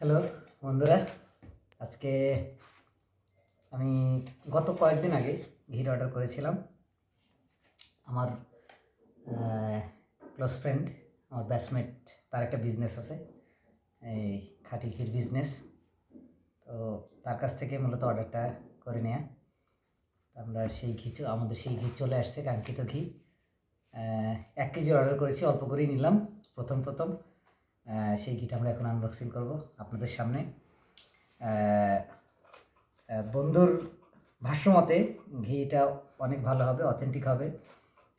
Hello বন্ধুরা, আজকে আমি গত কয়েকদিন আগে ঘির অর্ডার করেছিলাম। আমার ক্লোজ ফ্রেন্ড আমার ব্যাচমেট তার একটা বিজনেস আছে, এই খাঁটি ঘির বিজনেস তো তার কাছ থেকে মূলত অর্ডারটা করে নেয়া। আমরা সেই ঘি আমাদের সেই ঘি চলে আসছে, কাঙ্ক্ষিত ঘি। এক কেজি অর্ডার করেছি, অল্প করেই নিলাম, প্রথম প্রথম। সেই ঘিটা আমরা এখন আনবক্সিং করব আপনাদের সামনে। বন্ধুর ভাষ্যমতে ঘিটা অনেক ভালো হবে অথেন্টিক হবে।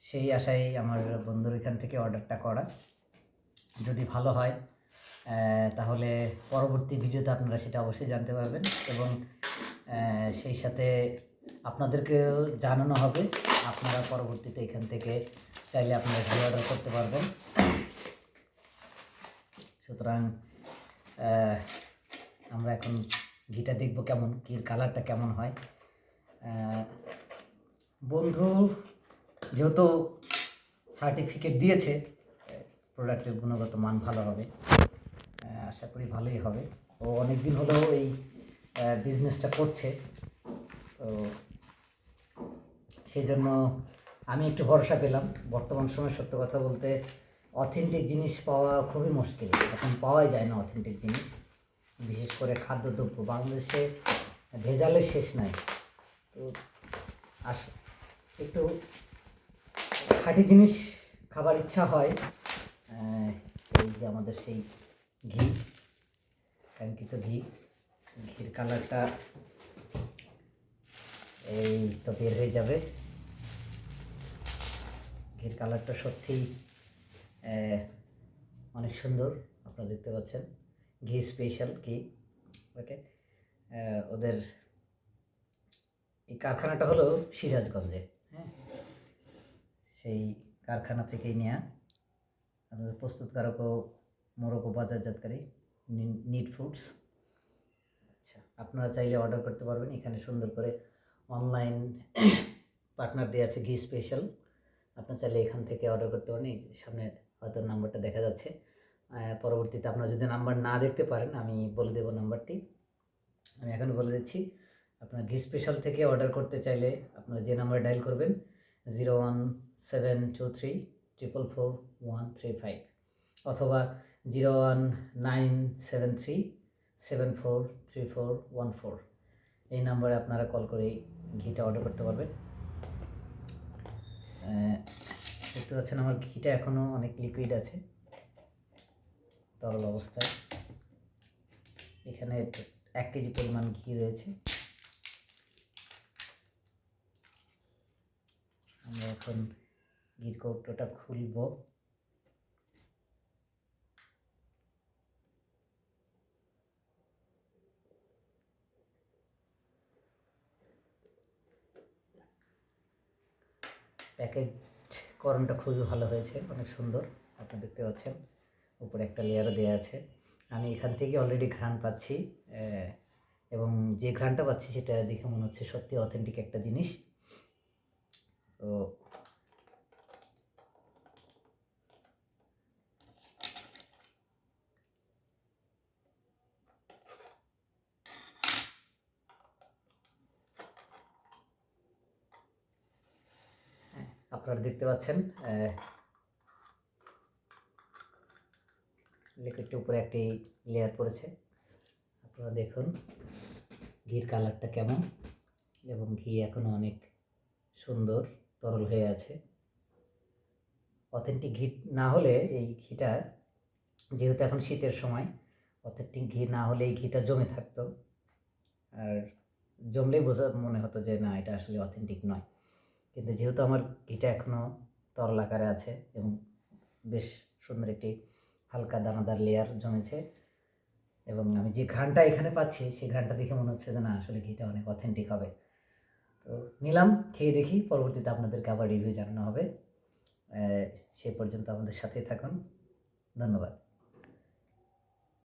সেই আশায় আমার বন্ধুর এখান থেকে অর্ডারটা করা। যদি ভালো হয় তাহলে পরবর্তী ভিডিওতে আপনারা সেটা অবশ্যই জানতে পারবেন এবং সেই সাথে আপনাদেরকেও জানানো হবে। আপনারা পরবর্তীতে এখান থেকে চাইলে আপনারা ঘি অর্ডার করতে পারবেন। সুতরাং আমরা এখন ঘিটা দেখব কেমন ঘির কালারটা কেমন হয়। বন্ধু যেহেতু সার্টিফিকেট দিয়েছে প্রোডাক্টের গুণগত মান ভালো হবে। আশা করি ভালোই হবে। ও অনেক দিন হলেও এই বিজনেসটা করছে। তো সেই জন্য আমি একটু ভরসা পেলাম। বর্তমান সময়ে সত্য কথা বলতে অথেন্টিক জিনিস পাওয়া খুবই মুশকিল। এখন পাওয়াই যায় না অথেন্টিক জিনিস। বিশেষ করে খাদ্যদ্রব্য। বাংলাদেশে ভেজালের শেষ নাই। তো আস, একটু খাঁটি জিনিস খাবার ইচ্ছা হয়। এই যে আমাদের সেই ঘি, কাঙ্ক্ষিত ঘি। ঘির কালারটা এই তো বের হয়ে যাবে। ঘির কালারটা সত্যিই অনেক সুন্দর, আপনারা দেখতে পাচ্ছেন। ঘি স্পেশাল ঘি ওকে ওদের এই কারখানাটা হলো সিরাজগঞ্জে হ্যাঁ? সেই কারখানা থেকেই নেওয়া আমাদের প্রস্তুতকারকও মোরকো বাজারজাতকারী নিট ফুডস আচ্ছা আপনারা চাইলে অর্ডার করতে পারবেন। এখানে সুন্দর করে অনলাইন পার্টনার দেওয়া আছে ঘি স্পেশাল আপনার চাইলে এখান থেকে অর্ডার করতে পারেন। এই সামনে হয়তো নাম্বারটা দেখা যাচ্ছে। পরবর্তীতে আপনারা যদি নাম্বার না দেখতে পারেন, আমি বলে দেবো নাম্বারটি। আমি এখন বলে দিচ্ছি, আপনার ঘি স্পেশাল থেকে অর্ডার করতে চাইলে আপনারা যে নাম্বার ডায়াল করবেন zero one seven two three triple four one three five অথবা zero one nine seven three seven four three four one four এই নাম্বারে আপনারা কল করে ঘিটা অর্ডার করতে পারবেন। দেখতে পাচ্ছেন আমার ঘিটা এখনও অনেক লিকুইড আছে। তরল অবস্থায়। এখানে এক কেজি পরিমাণ ঘি রয়েছে। আমরা এখন ঘির কৌটোটা খুলব। প্যাকেট করণটা খুবই ভালো হয়েছে, অনেক সুন্দর, আপনারা দেখতে পাচ্ছেন। উপরে একটা লেয়ারও দেওয়া আছে। আমি এখান থেকে অলরেডি ঘ্রাণ পাচ্ছি এবং যে ঘ্রাণটা পাচ্ছি সেটা দেখে মনে হচ্ছে সত্যি অথেন্টিক একটা জিনিস। তো হ্যাঁ, আপনারা দেখতে পাচ্ছেন লিকুইডটির উপরে একটি লেয়ার পড়েছে। আপনারা দেখুন, ঘির কালারটা কেমন এবং ঘি এখনও অনেক সুন্দর, তরল হয়ে আছে। অথেন্টিক ঘি না হলে এই ঘিটা, যেহেতু এখন শীতের সময় অথেন্টিক ঘি না হলে এই ঘিটা জমে থাকতো। আর জমলেই বোঝা, মনে হতো যে না, এটা আসলে অথেন্টিক নয়। কিন্তু যেহেতু আমার ঘিটা এখনও তরল আকারে আছে এবং বেশ সুন্দর একটি হালকা দানাদার লেয়ার জমেছে এবং আমি যে ঘানটা এখানে পাচ্ছি, সেই ঘানটা দেখে মনে হচ্ছে যে না, আসলে ঘিটা অনেক অথেন্টিক হবে। তো নিলাম, খেয়ে দেখি, পরবর্তীতে আপনাদেরকে আবার রিভিউ জানানো হবে। সে পর্যন্ত আমাদের সাথেই থাকুন। ধন্যবাদ।